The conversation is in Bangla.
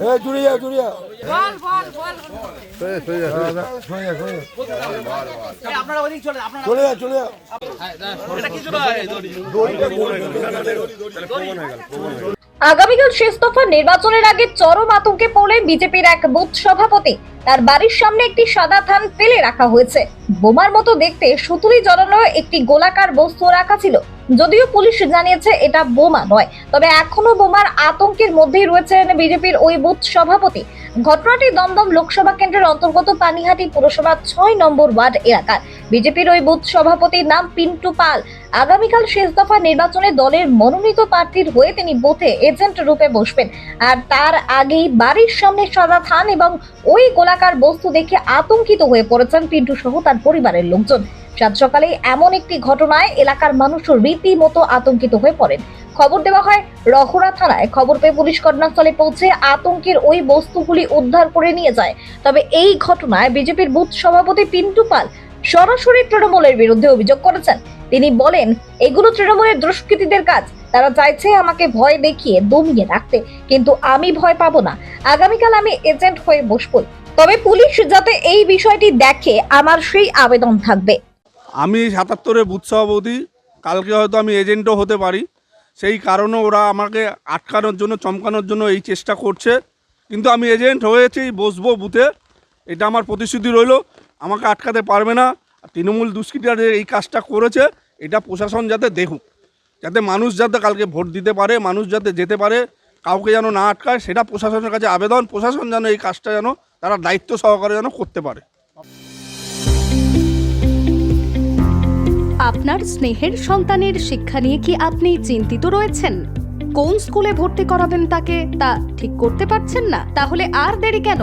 এ জুড়ে যাও জুড়ে যাও বল বল বল সরে যা সরে যা চলে যা চলে যা। আগামীকাল শেষ দফা নির্বাচনের আগে চরম আতঙ্কে পড়লেন বিজেপির এক বুথ সভাপতি। তার বাড়ির সামনে একটি সাদা থান ফেলে রাখা হয়েছে। বোমার মতো দেখতে সুতুলি জড়ানো একটি গোলাকার বস্তু রাখা ছিল। যদিও পুলিশ জানিয়েছে এটা বোমা নয়। তবে এখনও বোমার আতঙ্কের মধ্যেই রয়েছেন বিজেপির ওই বুথ সভাপতি। ঘটনাটি দমদম লোকসভা কেন্দ্রের অন্তর্গত পানিহাটি পুরসভা ছয় নম্বর ওয়ার্ড এলাকার। বিজেপির ওই বুথ সভাপতির নাম পিন্টু পাল। আগামীকাল শেষ দফা নির্বাচনে দলের মনোনীত প্রার্থীর হয়ে তিনি বুথে এজেন্ট রূপে বসবেন। আর তার আগেই বাড়ির সামনে সাদা থান এবং ওই গোলাকার বস্তু দেখে আতঙ্কিত হয়ে পড়েছেন পিন্টু সহ তার পরিবারের লোকজন। সাত সকালে এমন একটি ঘটনায় এলাকার মানুষ রীতিমতো আতঙ্কিত হয়ে পড়েন। খবর দেওয়া হয় রহরা থানায় খবর পেয়ে পুলিশ ঘটনাস্থলে পৌঁছে আতঙ্কের ওই বস্তুগুলি উদ্ধার করে নিয়ে যায়। তবে এই ঘটনায় বিজেপির বুথ সভাপতি পিন্টু পাল সরাসরি তৃণমূলের বিরুদ্ধে অভিযোগ করেছেন। তিনি বলেন, এগুলো তৃণমূলের দুষ্কৃতীদের কাজ। তারা চাইছে আমাকে ভয় দেখিয়ে দমিয়ে রাখতে, কিন্তু আমি ভয় পাবো না। আগামীকাল আমি এজেন্ট হয়ে বসবই। তবে পুলিশ যাতে এই বিষয়টি দেখে, আমার সেই আবেদন থাকবে। আমি সাতাত্তরে বুথ সভাপতি। কালকে হয়তো আমি এজেন্টও হতে পারি। সেই কারণে ওরা আমাকে আটকানোর জন্য, চমকানোর জন্য এই চেষ্টা করছে। কিন্তু আমি এজেন্ট হয়েছি, বসবো বুথে। এটা আমার প্রতিশ্রুতি রইল। আমাকে আটকাতে পারবে না। তৃণমূল দুষ্কৃতীরা যে এই কাজটা করেছে, এটা প্রশাসন যাতে দেখুক। যাতে মানুষ যাতে কালকে ভোট দিতে পারে, মানুষ যাতে যেতে পারে, কাউকে যেন না আটকায়, সেটা প্রশাসনের কাছে আবেদন। প্রশাসন যেন এই কাজটা যেন তারা দায়িত্ব সহকারে যেন করতে পারে। আপনার স্নেহের সন্তানের শিক্ষা নিয়ে কি আপনি চিন্তিত রয়েছেন? কোন স্কুলে ভর্তি করাবেন তাকে, তা ঠিক করতে পারছেন না? তাহলে আর দেরি কেন?